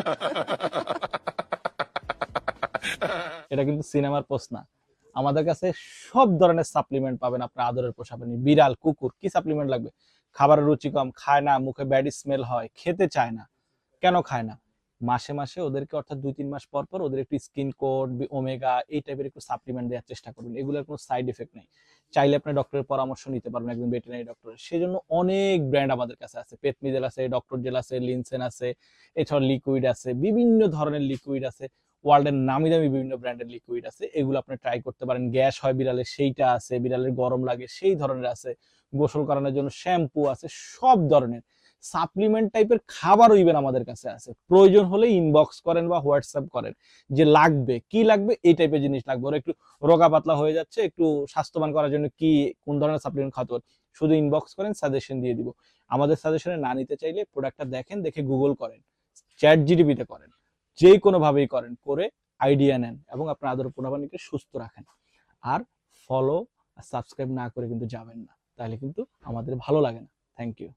এটা কিন্তু সিনেমার প্রশ্ন। আমাদের কাছে সব ধরনের সাপ্লিমেন্ট পাবেন আপনার আদরের প্রাণী বিড়াল, কুকুর, কি সাপ্লিমেন্ট লাগবে? খাবারের রুচি কম, খায় না, মুখে ব্যাড স্মেল হয়, খেতে চায় না। কেন খায় না? মাসে মাসে ওদেরকে অর্থাৎ দুই তিন মাস পর পর ওদের একটু স্কিন কোড ওমেগা এই টাইপের একটু সাপ্লিমেন্ট দেওয়ার চেষ্টা করবেন এগুলোর কোনো সাইড এফেক্ট নেই। চাইলে আপনি ডক্টরের পরামর্শ নিতে পারবেন, একজন ভেটেরিনারি ডক্টর সেজন্য অনেক ব্র্যান্ড আমাদের কাছে আছে। পেটমিজেল আছে ডক্টর জেল আছে লিনসেন আছে এছাড়া লিকুইড আছে, বিভিন্ন ধরনের লিকুইড আছে। ওয়ার্ল্ডের নামি দামি বিভিন্ন ব্র্যান্ডের লিকুইড আছে। এগুলো আপনি ট্রাই করতে পারেন। গ্যাস হয় বিড়ালের সেইটা আছে। বিড়ালের গরম লাগে, সেই ধরনের আছে। গোসল করানোর জন্য শ্যাম্পু আছে, সব ধরনের। সাপ্লিমেন্ট টাইপের খাবারও ইভেন আমাদের কাছে আছে। প্রয়োজন হলে ইনবক্স করেন বা হোয়াটসঅ্যাপ করেন যে লাগবে, কি লাগবে, এই টাইপের জিনিস লাগবে। ওরা একটু রোগা পাতলা হয়ে যাচ্ছে, একটু স্বাস্থ্যবান করার জন্য কি, কোন ধরনের সাপ্লিমেন্ট খাওয়াতে হবে শুধু ইনবক্স করেন সাজেশন দিয়ে দিব। আমাদের সাজেশনে না নিতে চাইলে প্রোডাক্টটা দেখেন, দেখে গুগল করেন চ্যাট জিডিপিতে করেন যে কোনো ভাবেই করেন, করে আইডিয়া নেন এবং আপনার আদর পুনরাবানিকে সুস্থ রাখেন। আর ফলো সাবস্ক্রাইব না করে কিন্তু যাবেন না। তাহলে কিন্তু আমাদের ভালো লাগে না। Thank you